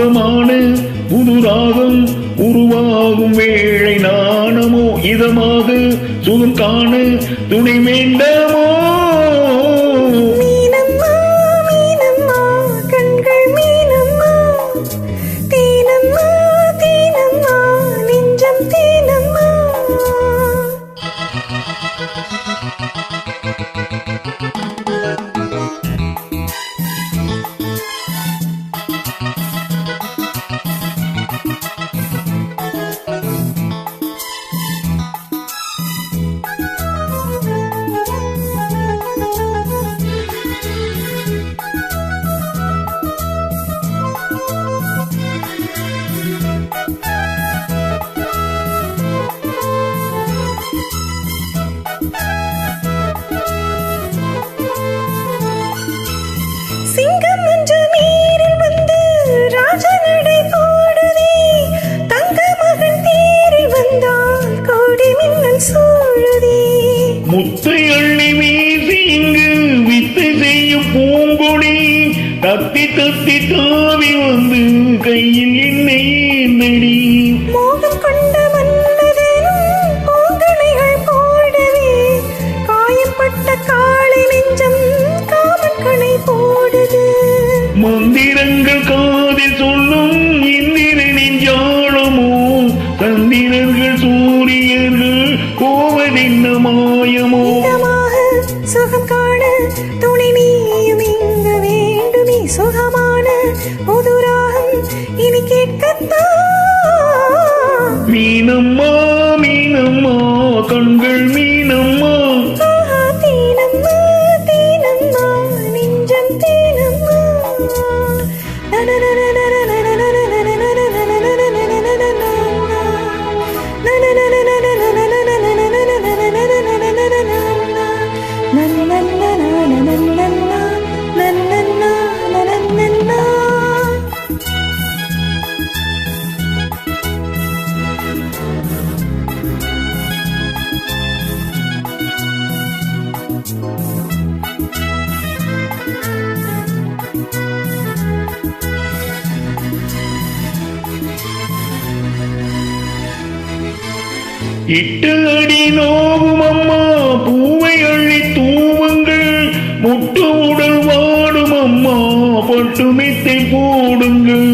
சுகமான புது ராகம் உருவாகும் வேளை நாணமோ இதமாக சுகம் காண துணை வேண்டாமோ? முத்தை அள்ளி வீசி இங்கு வித்து செய்யும் பூங்கொடி தத்தி தத்தி தாவி வந்து கையில் என்னை நடி மோகம் கொண்ட மன்மதனும் பூங்கணைகள் போடவே கேட்கத்தான் மீனம்மா மீனம்மா கண்கள் மீனம்மா தேனம்மா, தேனம்மா, நெஞ்சம் தேனம்மா. இட்டு அடி நோகும் அம்மா பூவை அள்ளி தூவுங்கள். முட்டு உடல் வாடும் அம்மா பட்டு மெத்தை போடுங்கள்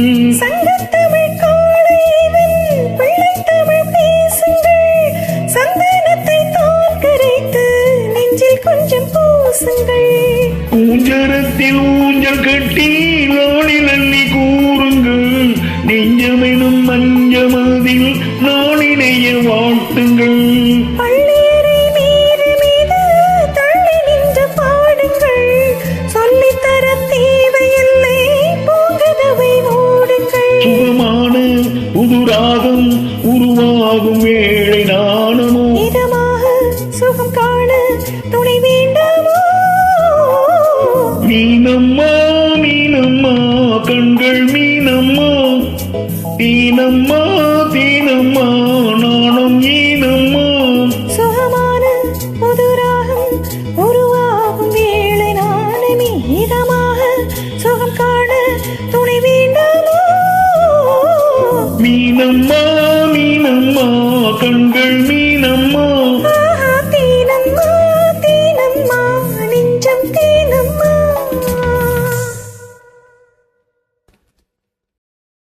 ராகம் உருவாகும் வேளை நாணமோ இதமாக சுகம் காண துணை வேண்டாமோ? Meenamma Meenamma Welcome to me.